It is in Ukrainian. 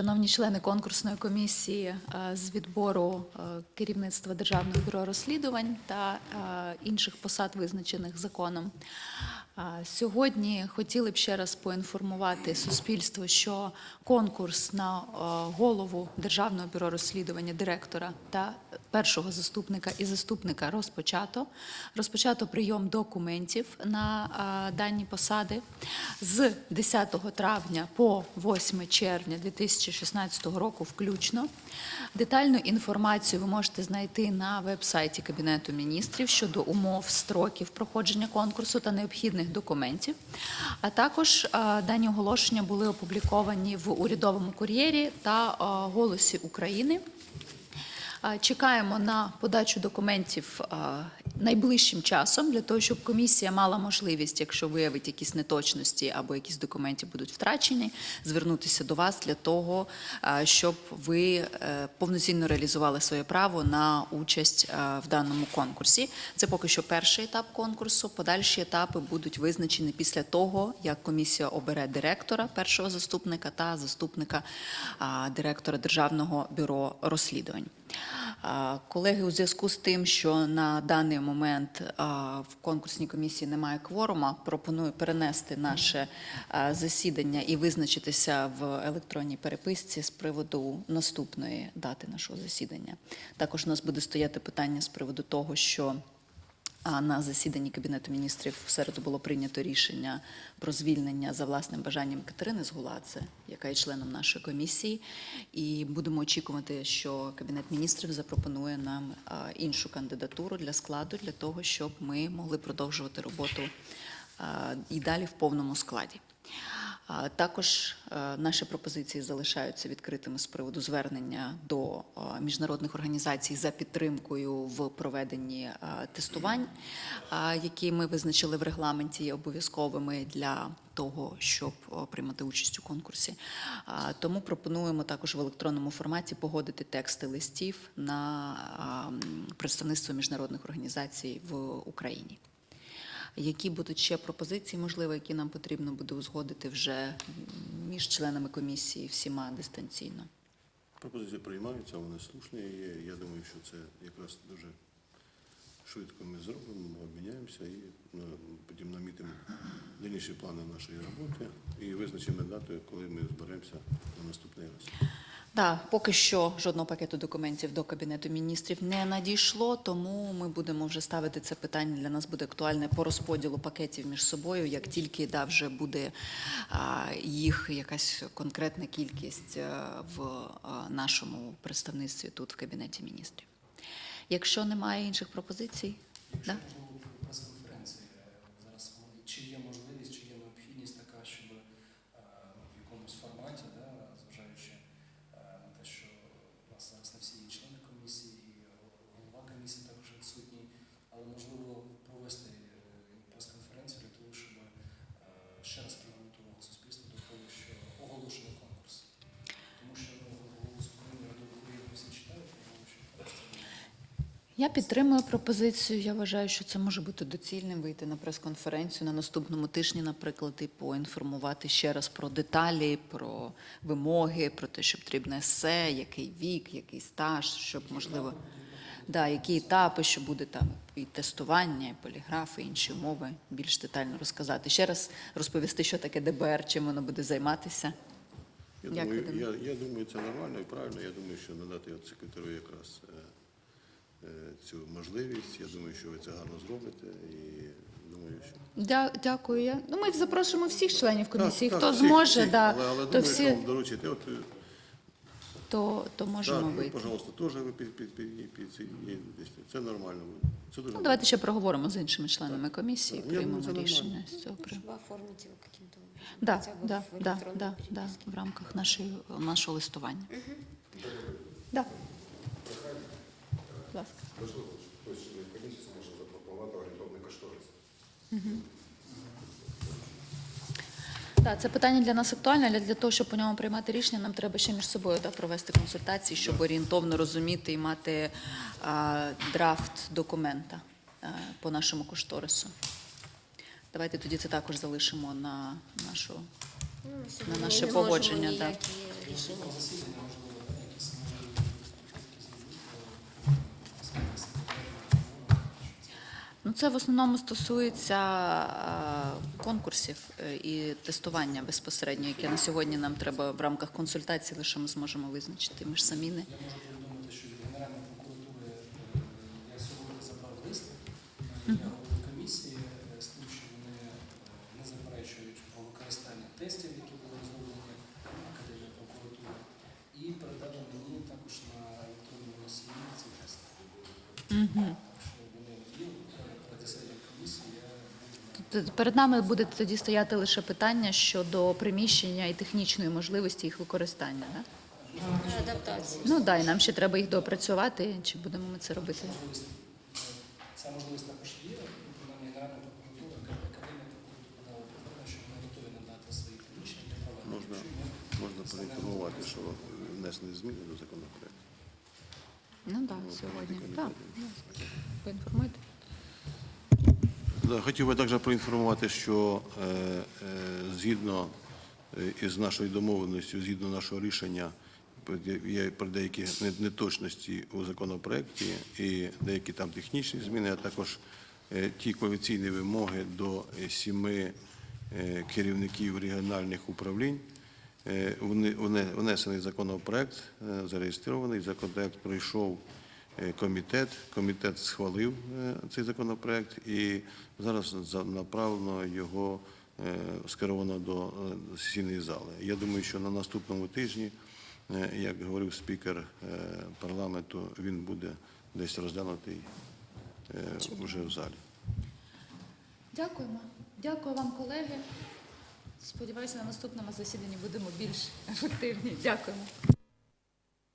Шановні члени конкурсної комісії е, з відбору е, керівництва Державного бюро розслідувань та е, інших посад, визначених законом. Сьогодні хотіли б ще раз поінформувати суспільство, що конкурс на голову Державного бюро розслідування директора та першого заступника і заступника розпочато. Розпочато прийом документів на дані посади з 10 травня по 8 червня 2016 року включно. Детальну інформацію ви можете знайти на веб-сайті Кабінету міністрів щодо умов, строків проходження конкурсу та необхідних документів. А також дані оголошення були опубліковані в урядовому кур'єрі та Голосі України. Чекаємо на подачу документів найближчим часом для того, щоб комісія мала можливість, якщо виявить якісь неточності або якісь документи будуть втрачені, звернутися до вас для того, е, щоб ви е, повноцінно реалізували своє право на участь е, в даному конкурсі. Це поки що перший етап конкурсу. Подальші етапи будуть визначені після того, як комісія обере директора, першого заступника та заступника директора Державного бюро розслідувань. Колеги, у зв'язку з тим, що на даний момент в конкурсній комісії немає кворума, пропоную перенести наше засідання і визначитися в електронній переписці з приводу наступної дати нашого засідання. Також у нас буде стояти питання з приводу того, що а на засіданні Кабінету міністрів в середу було прийнято рішення про звільнення за власним бажанням Катерини Згуладзе, яка є членом нашої комісії. І будемо очікувати, що Кабінет міністрів запропонує нам іншу кандидатуру для складу, для того, щоб ми могли продовжувати роботу і далі в повному складі. Також е, наші пропозиції залишаються відкритими з приводу звернення до е, міжнародних організацій за підтримкою в проведенні е, тестувань, які ми визначили в регламенті є обов'язковими для того, щоб приймати участь у конкурсі. Тому пропонуємо також в електронному форматі погодити тексти листів на представництво міжнародних організацій в Україні. Які будуть ще пропозиції, можливо, які нам потрібно буде узгодити вже між членами комісії всіма дистанційно? Пропозиції приймаються, вони слушні. І я думаю, що це якраз дуже швидко ми зробимо, обміняємося і ну, потім намітимо дальніші плани нашої роботи і визначимо дату, коли ми зберемося на наступний раз. Так, поки що жодного пакету документів до Кабінету міністрів не надійшло, тому ми будемо вже ставити це питання. Для нас буде актуальне по розподілу пакетів між собою. Як тільки да, вже буде а, їх якась конкретна кількість а, в а, нашому представництві тут в Кабінеті міністрів. Якщо немає інших пропозицій, да? можливо прес-конференції е, зараз говорить, чи є можливість, чи є необхідність така, щоб е, в якомусь форматі, да, зважаючи е, на те, що у нас зараз не всі є члени комісії, і голова комісії також відсутній, але можливо провести е, прес-конференцію для того, щоб е, ще раз привернути увагу суспільства до того, що оголошено конкурс. Тому що ну, голос України радової всі читають, тому що це Я підтримую пропозицію. Я вважаю, що це може бути доцільним вийти на прес-конференцію на наступному тижні, наприклад, і поінформувати ще раз про деталі, про вимоги, про те, що потрібне есе, який вік, який стаж, щоб можливо. Да, які етапи, що буде там і тестування, і поліграфи, і інші умови, більш детально розказати. Ще раз розповісти, що таке ДБР, чим воно буде займатися. Я Як думаю, я, я думаю, це нормально і правильно. Я думаю, що надати от секретарю якраз е, цю можливість. Я думаю, що ви це гарно зробите і думаю, що. Дя- Дякую. Я ну ми запрошуємо всіх членів комісії. Так, Хто так, всіх, зможе, всіх. да, але, але то думаю, всі що доручити. От, е, то, то можемо так, ви, вийти. пожалуйста, теж ви під, під, під, під, ці- це нормально буде. Це дуже Ну, давайте ще проговоримо з іншими членами комісії, Так, я думаю, приймемо це нормально. рішення з цього приводу. Чтобы оформить его каким-то образом. Да, хотя бы да, в да, электронной да, да, переписке. в рамках нашої, нашого листування. Да. Будь ласка. Можливо, хтось з комісії зможе запропонувати орієнтовний кошторис. Так, це питання для нас актуальне, але для того, щоб по ньому приймати рішення, нам треба ще між собою да, провести консультації, щоб орієнтовно розуміти і мати а, драфт документа а, по нашому кошторису. Давайте тоді це також залишимо на нашу Ну, на на наше погодження, Чи рішення. наступного засідання можливо да, якісь можливі підпитки зробити, е, сказати секретарю, Ну, це в основному стосується е, конкурсів е, і тестування безпосередньо, яке на сьогодні нам треба в рамках консультацій, лише ми зможемо визначити. Ми ж самі не. Тестів, які були розроблені Академією прокуратури, і передали мені також на електронному носії ці тести. Угу. Так що вони є про засідання комісії. Я буду на Т- Перед нами буде тоді стояти лише питання щодо приміщення і технічної можливості їх використання. Да? Адаптація. Ну да, і нам ще треба їх доопрацювати. Чи будемо ми це робити? Ця можливість також є. І, Принаймні Генеральна прокуратура, Академія подала про що вони готові надати свої приміщення для проведення. Можна, можна проінформувати, що внесені зміни до законопроекту. Ну так, Ну, сьогодні. комітет. Так, поінформуйте. Хотів би також проінформувати, що е, е, згідно е, із нашою домовленістю, згідно нашого рішення, є про деякі неточності у законопроекті і деякі там технічні зміни, а також ті кваліфікаційні вимоги до сіми керівників регіональних управлінь. Внесений законопроект, зареєстрований, законопроект пройшов комітет. Комітет схвалив е, цей законопроект і зараз за- направлено його е, скеровано до е, сесійної зали. Я думаю, що на наступному тижні, е, як говорив спікер е, парламенту, він буде десь розглянутий е, вже в залі. Дякуємо. Дякую вам, колеги. Сподіваюся, на наступному засіданні будемо більш ефективні. Дякуємо.